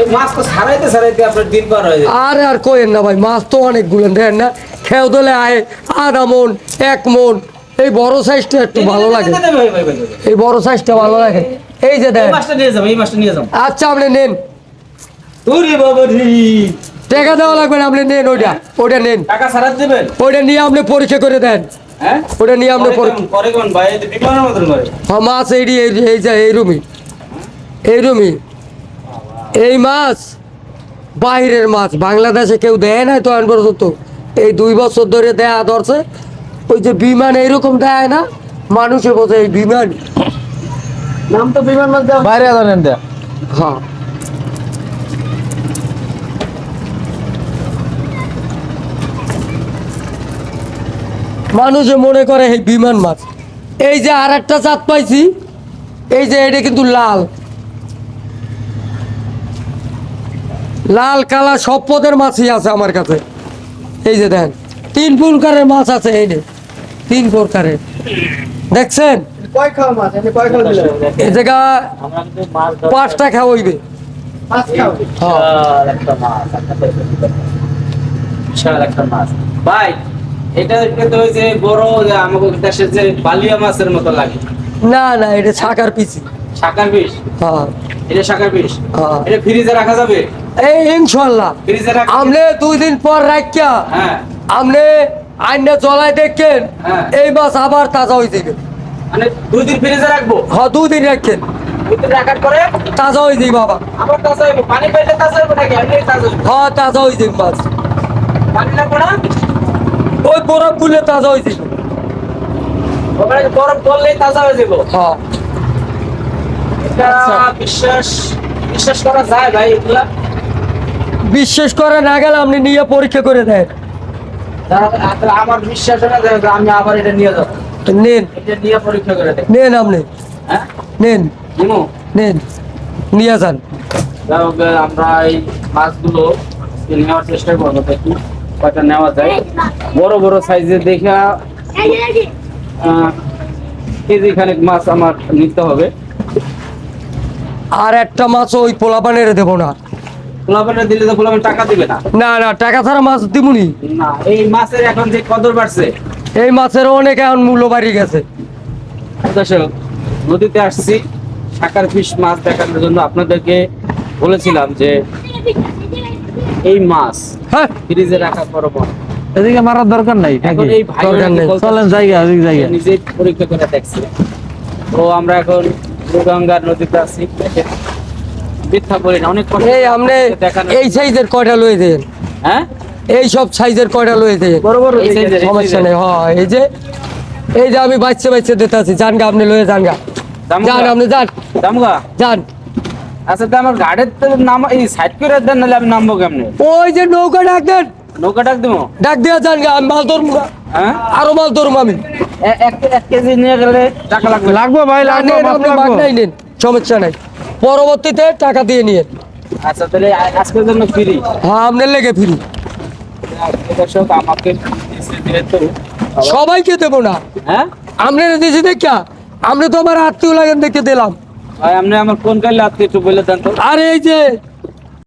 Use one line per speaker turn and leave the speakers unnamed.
এই মাছ তো সারাইতে সারাইতে আপনার দিন পার হয়ে যায়
আর আর কোয়েন না ভাই মাছ তো অনেক দেখেন না। খেয়ে দিলে আয় আধা এক মন। এই বড় সাইজটা একটু ভালো লাগে। এই বড় সাইজটা ভালো লাগে। এই যে
এই মাছটা নিয়ে যাব এই মাছটা নিয়ে যাব।
আচ্ছা আপনি নেন।
ওরে বাবা রে
টাকা দেওয়া লাগবে না আপনি নেন ওইটা। ওইটা নেন।
টাকা সারাত দেবেন?
ওইটা নিয়ে আপনি পরীক্ষা করে দেন।
হ্যাঁ
ওটা নিয়ে আমরা
পরে
হ্যাঁ, মাছ এই এই যে এই রুমি। এই রুমি। এই মাছ বাইরের মাছ। বাংলাদেশে কেউ দেয় না তো পর্যন্ত এই দুই বছর ধরে দেয়া ধরছে। ওই যে বিমান এইরকম দেয় না মানুষে বোঝে এই বিমান। নাম তো বিমান মাছ দেওয়া
বাইরে ধরেন দেয়া।
হ্যাঁ। মানুষে মনে করে এই বিমান মাছ। এই যে আর একটা চাঁদ পাইছি, এই যে এটা কিন্তু লাল। লাল, কালা সব পদের মাছই আছে আমার কাছে। এই যে দেন, তিন প্রকারের মাছ আছে এই তিন প্রকারের। দেখছেন? এই জায়গা পাঁচটা খাওয়াইবে
মাছ।
ভাই এটা কিন্তু ওই যে বড় যে আমাদের দেশের যে বালিয়া মাছের মতো লাগে।
না না এটা ছাকার পিছি
শাকার বিষ
হ্যাঁ।
এটা শাকার বিষ
হ্যাঁ।
এটা ফ্রিজে রাখা যাবে?
এই ইনশাল্লাহ।
ফ্রিজে রাখা
আমনে দুই দিন পর রাখিয়া
হ্যাঁ।
আমনে আইনে জলাই দেখেন
হ্যাঁ।
এই মাছ আবার তাজা হয়ে যাবে।
মানে দুই দিন ফ্রিজে রাখব?
হ্যাঁ দুই দিন রাখেন।
রাখার পরে
তাজা হয়ে যাবে বাবা
আবার তাজা হইব। পানি পাইলে তাজা হইব নাকি? এমনি তাজা
হ্যাঁ তাজা হয়ে যাবে মাছ।
পানি না?
ওই বরফ গুলে তাজা হয়ে যাবে
বরফ পড়লেই তাজা হয়ে যাব
হ্যাঁ।
বিশ্বাস বিশ্বাস করা যায় ভাই এগুলা।
বিশ্বাস করে না গেলে আপনি নিয়ে পরীক্ষা করে দেন।
আমার বিশ্বাস না আমি আবার এটা নিয়ে যাব।
নেন।
এটা নিয়ে পরীক্ষা করে দেখ।
নেন আপনি।
হ্যাঁ?
নেন। নেন। নিয়ে যান।
আমরা এই মাছগুলো নেওয়ার চেষ্টা করব দেখি কয়টা নেওয়া যায়। বড় বড় সাইজে দেখা কেজি খানেক মাছ আমার নিতে হবে।
আর একটা মাছ ওই পোলাপানের দেবো না।
পোলাপাটা দিলে তো পোলাপান টাকা দিবে না।
না না টাকা ছাড়া মাছ দিবনি।
না এই মাছের এখন যে কদর বাড়ছে।
এই মাছের অনেক এখন মূল্য বাড়ি গেছে।
দর্শক নদীতে আসছি। শাকার ফিশ মাছ দেখানোর জন্য আপনাদেরকে বলেছিলাম যে এই মাছ
হ্যাঁ।
ফ্রিজে রাখার পরপর
এদিকে মারার দরকার নাই
এখন এই ভাই
দরকার নেই।
চলেন জায়গা ওই জায়গা।
নিজে পরীক্ষা করে দেখছি। তো আমরা এখন গঙ্গার নদীতে আছি। মিথ্যা বলি না অনেক কষ্ট
এই আপনি এই সাইজের কয়টা লয়ে দেন?
হ্যাঁ?
এই সব সাইজের কয়টা লয়ে দেন?
বড় বড়
সমস্যা নেই হ্যাঁ এই যে এই যে আমি বাচ্চা বাচ্চা দিতে আছি যান গা আপনি লয়ে যান গা।
দাম
যান আপনি যান।
দামগা?
যান।
আচ্ছা তো আমার গাড়ির তো নাম এই সাইড করে দেন নাহলে আমি নামবো কেমনে?
ওই যে নৌকা ডাক দেন।
নৌকা ডাক দেবো
ডাক দিয়ে যান আমি মাল ধরবো না।
হ্যাঁ?
আরও মাল ধরবো আমি।
এক এক কেজি নিয়ে গেলে টাকা লাগবে।
লাগবো ভাই লাগবো লাগবো।
বাগনাই নেন সমস্যা নাই। পরবর্তীতে টাকা দিয়ে নিয়ে
আচ্ছা তাহলে আজকের জন্য ফ্রি।
হ্যাঁ আপনার লেগে ফিরি।
দর্শক আমাকে যেহেতু।
সবাইকে দেবো না।
হ্যাঁ?
আপনারা দিয়েছি দেখা আপনি তো আমার আত্মীয় লাগেন দেখে দিলাম।
ভাই আপনি আমার কোন কালে আত্মীয় একটু বলে দেন তো।
আর এই যে